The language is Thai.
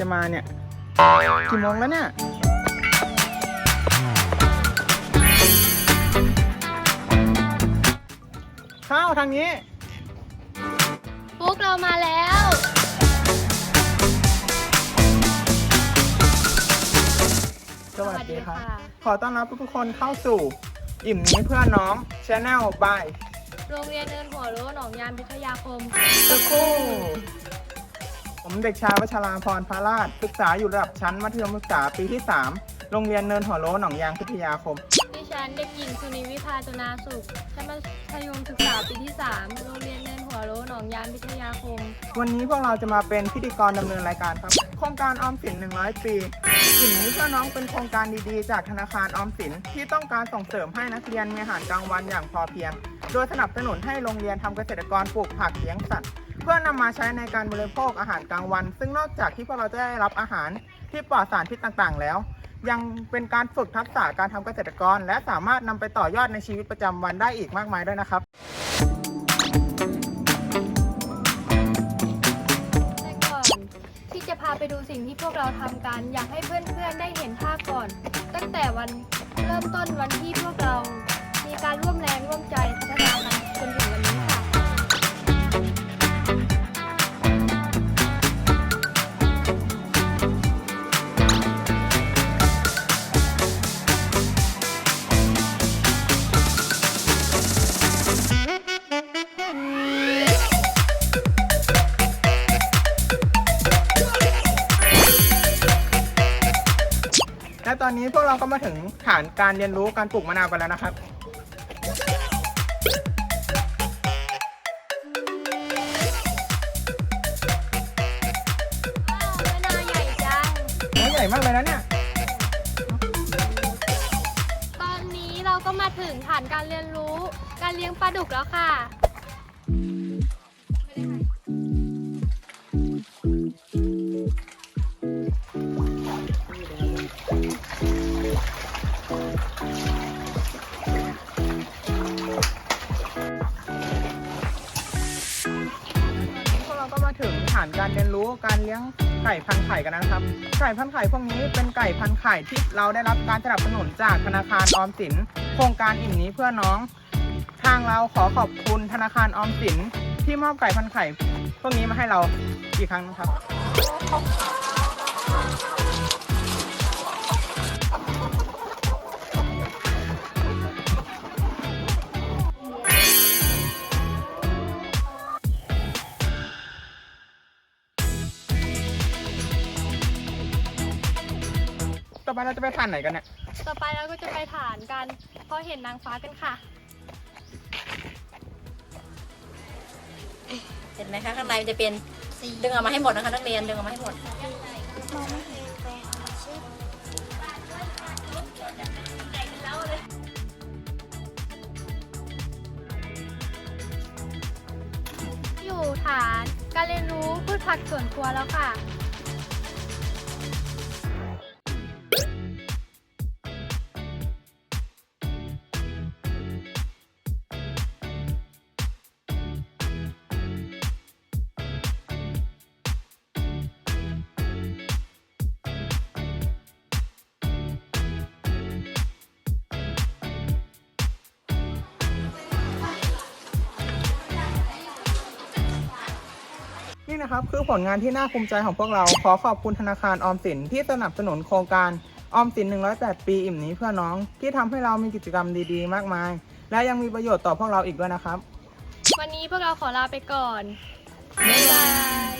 จะมาเนี่ยกี่โมงแล้วเนี่ยเข้าทางนี้พวกเรามาแล้วสวัสดีครับสวัสดีค่ะ ขอต้อนรับทุกๆคนเข้าสู่ อิ่มนี้เพื่อนน้องชแนลบาย โรงเรียนเนินหัวโล้หนองยามพิทยาคม สักครู่ ผมเด็กชายวัชราพรพาราชศึกษาอยู่ระดับชั้นมัธยมศึกษาปีที่ 3 โรงเรียนเนินหัวโล้หนองยางพิทยาคม ดิฉันเด็กหญิงสุนีวิภาจุนาสุขชั้นมัธยมศึกษาปีที่ 3 โรงเรียนเนินหัวโล้หนองยามพิทยาคม วันนี้พวกเราจะมาเป็นพิธีกรดำเนินรายการครับ โครงการออมสิน 100 ปีสิ่งนี้เพื่อน้องเป็นโครงการดีๆ จากธนาคารออมสินที่ต้องการส่งเสริมให้นักเรียนมีอาหารกลางวันอย่างพอเพียง โดยสนับสนุนให้โรงเรียนทำเกษตรกรปลูกผักเลี้ยงสัตว์ เพื่อนำมาใช้ในการบริโภคอาหารกลางวัน ซึ่งนอกจากที่พวกเราจะได้รับอาหารที่ปลอดสารพิษต่างๆ แล้ว ยังเป็นการฝึกทักษะการทำเกษตรกร และสามารถนำไปต่อยอดในชีวิตประจำวันได้อีกมากมายด้วยนะครับแต่ก่อนที่จะพาไปดูสิ่งที่พวกเราทำกัน อยากให้เพื่อนๆได้เห็นภาพก่อน ตั้งแต่วันเริ่มต้นวันที่พวกเรา มีการร่วมแรงร่วมใจพัฒนากันจนถึงวัน ตอนนี้พวกเราก็มาถึงฐานการเรียนรู้การปลูกมะนาวกันแล้วนะครับว้าวมะนาวใหญ่จังโอ้ยใหญ่มากเลยนะเนี่ย ตอนนี้เราก็มาถึงฐานการเรียนรู้ การเลี้ยงปลาดุกแล้วค่ะพ ฐานการเรียนรู้การเลี้ยงไก่พันไข่กันนะครับ ไก่พันไข่พวกนี้เป็นไก่พันไข่ที่เราได้รับการสนับสนุนจากธนาคารออมสิน โครงการอิ่มนี้เพื่อน้อง ทางเราขอขอบคุณธนาคารออมสิน ที่มอบไก่พันไข่พวกนี้มาให้เราอีกครั้งนะครับ อไปเราจะไปฐานไหนกันเนี่ย ต่อไปเราก็จะไปฐานกันเพราะเห็นนางฟ้ากันค่ะ เห็นไหมคะข้างในมันจะเป็นดึงออกมาให้หมดนะคะนักเรียนดึงออกมาให้หมด อยู่ฐานการเรียนรู้พืชผักสวนครัวแล้วค่ะ นะครับ คือผลงานที่น่าภูมิใจของพวกเรา ขอขอบคุณธนาคารออมสินที่สนับสนุนโครงการออมสิน 108 ปีอิ่มนี้เพื่อน้อง ที่ทำให้เรามีกิจกรรมดีๆ มากมาย และยังมีประโยชน์ต่อพวกเราอีกด้วยนะครับ วันนี้พวกเราขอลาไปก่อน บ๊ายบาย